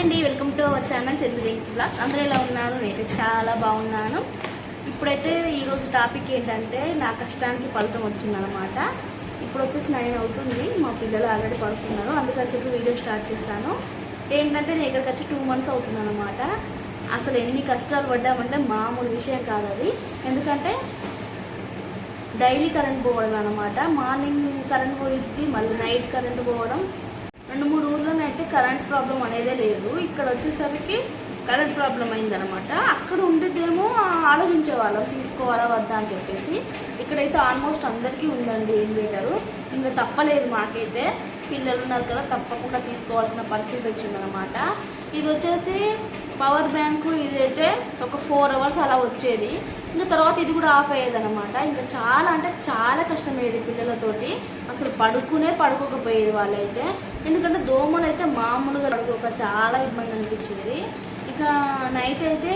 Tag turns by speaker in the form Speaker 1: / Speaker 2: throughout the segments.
Speaker 1: అండి welcome to our channel Chandra Venky vlogs. అందరూ ఎలా ఉన్నారు? నేనైతే చాలా బాగున్నాను. ఇప్పుడైతే ఈరోజు టాపిక్ ఏంటంటే నా కష్టానికి ఫలితం వచ్చిందనమాట ఇప్పుడు వచ్చేసి నైన్ అవుతుంది. మా పిల్లలు ఆల్రెడీ పడుతున్నారు అందుకని చెప్పి వీడియో స్టార్ట్ చేశాను. ఏంటంటే నేను ఇక్కడికి వచ్చి టూ మంత్స్ అవుతుందన్నమాట. అసలు ఎన్ని కష్టాలు పడ్డామంటే మామూలు విషయం కాదు అది. ఎందుకంటే డైలీ కరెంట్ పోవడం అనమాట మార్నింగ్ కరెంట్ పోయిద్ది మళ్ళీ నైట్ కరెంట్ పోవడం రెండు మూడు ఊర్లోనైతే కరెంట్ ప్రాబ్లం అనేదే లేదు. ఇక్కడ వచ్చేసరికి కరెంట్ ప్రాబ్లం అయిందనమాట అక్కడ ఉండేదేమో ఆలోచించే వాళ్ళం తీసుకోవాలా వద్దా అని చెప్పేసి. ఇక్కడైతే ఆల్మోస్ట్ అందరికీ ఉందండి ఇన్వేటరు ఇంకా తప్పలేదు మాకైతే. పిల్లలు ఉన్నారు కదా తప్పకుండా తీసుకోవాల్సిన పరిస్థితి వచ్చిందనమాట ఇది వచ్చేసి పవర్ బ్యాంకు ఇదైతే ఒక ఫోర్ అవర్స్ అలా వచ్చేది. ఇంకా తర్వాత ఇది కూడా ఆఫ్ అయ్యేది అనమాట ఇంకా చాలా అంటే చాలా కష్టమయ్యేది పిల్లలతోటి. అసలు పడుకునే పడుకోకపోయేది వాళ్ళైతే. ఎందుకంటే దోమలు అయితే మామూలుగా పడుకోక చాలా ఇబ్బంది అనిపించేది. ఇక నైట్ అయితే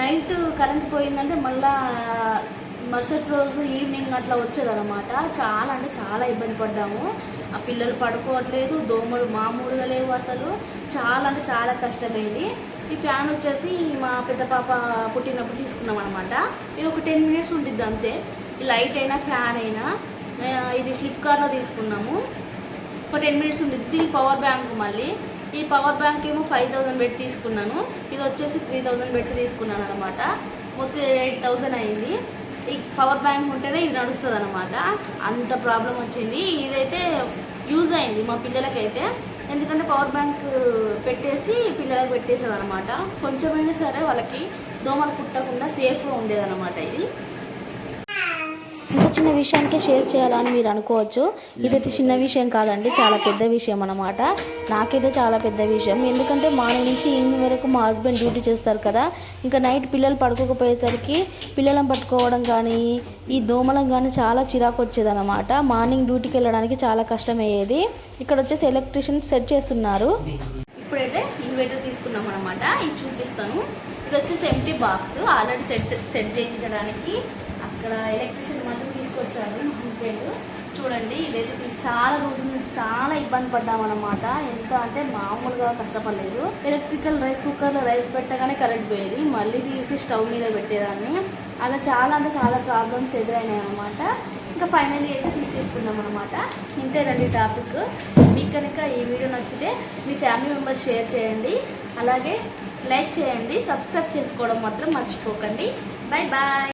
Speaker 1: నైట్ కరెంట్ పోయిందంటే మళ్ళీ మరుసటి రోజు ఈవినింగ్ అట్లా వచ్చేదన్నమాట. చాలా అంటే చాలా ఇబ్బంది పడ్డాము. ఆ పిల్లలు పడుకోవట్లేదు దోమలు మామూలుగా లేవు అసలు. చాలా అంటే చాలా కష్టమైంది. ఈ ఫ్యాన్ వచ్చేసి మా పెద్ద పాప పుట్టినప్పుడు తీసుకున్నాం అనమాట ఇది ఒక టెన్ మినిట్స్ ఉంటుంది అంతే. ఈ లైట్ అయినా ఫ్యాన్ అయినా ఇది ఫ్లిప్కార్ట్లో తీసుకున్నాము. ఒక టెన్ మినిట్స్ ఉంటుంది ఇది పవర్ బ్యాంక్ మళ్ళీ. ఈ పవర్ బ్యాంక్ ఏమో ఫైవ్ థౌసండ్ పెట్టి తీసుకున్నాను. ఇది వచ్చేసి త్రీ థౌసండ్ పెట్టి తీసుకున్నాను అనమాట మొత్తం ఎయిట్ థౌసండ్ అయింది. ఈ పవర్ బ్యాంక్ ఉంటేనే ఇది నడుస్తుంది అనమాట అంత ప్రాబ్లం వచ్చింది. ఇదైతే యూజ్ అయింది మా పిల్లలకైతే. ఎందుకంటే పవర్ బ్యాంక్ పెట్టేసి పిల్లలకు పెట్టేసేది అనమాట కొంచెమైనా సరే వాళ్ళకి దోమలు కుట్టకుండా సేఫ్గా ఉండేదన్నమాట ఇది.
Speaker 2: ఇంత చిన్న విషయానికి షేర్ చేయాలని మీరు అనుకోవచ్చు. ఇదైతే చిన్న విషయం కాదండి చాలా పెద్ద విషయం అన్నమాట. నాకైతే చాలా పెద్ద విషయం. ఎందుకంటే మార్నింగ్ నుంచి ఈవినింగ్ వరకు మా హస్బెండ్ డ్యూటీ చేస్తారు కదా. ఇంకా నైట్ పిల్లలు పడుకోకపోయేసరికి పిల్లలను పట్టుకోవడం కానీ ఈ దోమలం కానీ చాలా చిరాకు వచ్చేదన్నమాట. మార్నింగ్ డ్యూటీకి వెళ్ళడానికి చాలా కష్టమయ్యేది. ఇక్కడ వచ్చేసి ఎలక్ట్రీషియన్ సెట్ చేస్తున్నారు.
Speaker 1: ఇప్పుడైతే ఇన్వర్టర్ తీసుకున్నాం అనమాట ఇది చూపిస్తాను. ఇది వచ్చేసి empty box already set set చేయించడానికి ఇక్కడ ఎలక్ట్రిషియన్ మాత్రం తీసుకొచ్చారు మా హస్బెండ్ చూడండి ఇదైతే చాలా రోజుల నుంచి చాలా ఇబ్బంది పడ్డామన్నమాట. ఎంత అంటే మామూలుగా కష్టపడలేదు. ఎలక్ట్రికల్ రైస్ కుక్కర్లో రైస్ పెట్టగానే కరెంట్ పోయేది. మళ్ళీ తీసి స్టవ్ మీద పెట్టేదాన్ని. అలా చాలా అంటే చాలా ప్రాబ్లమ్స్ ఎదురైనాయి అనమాట ఇంకా ఫైనల్ అయితే తీసేసుకున్నాం అనమాట ఇంతేనండి టాపిక్ మీకు కనుక ఈ వీడియో నచ్చితే మీ ఫ్యామిలీ మెంబర్స్ షేర్ చేయండి. అలాగే లైక్ చేయండి. సబ్స్క్రైబ్ చేసుకోవడం మాత్రం మర్చిపోకండి. Bye bye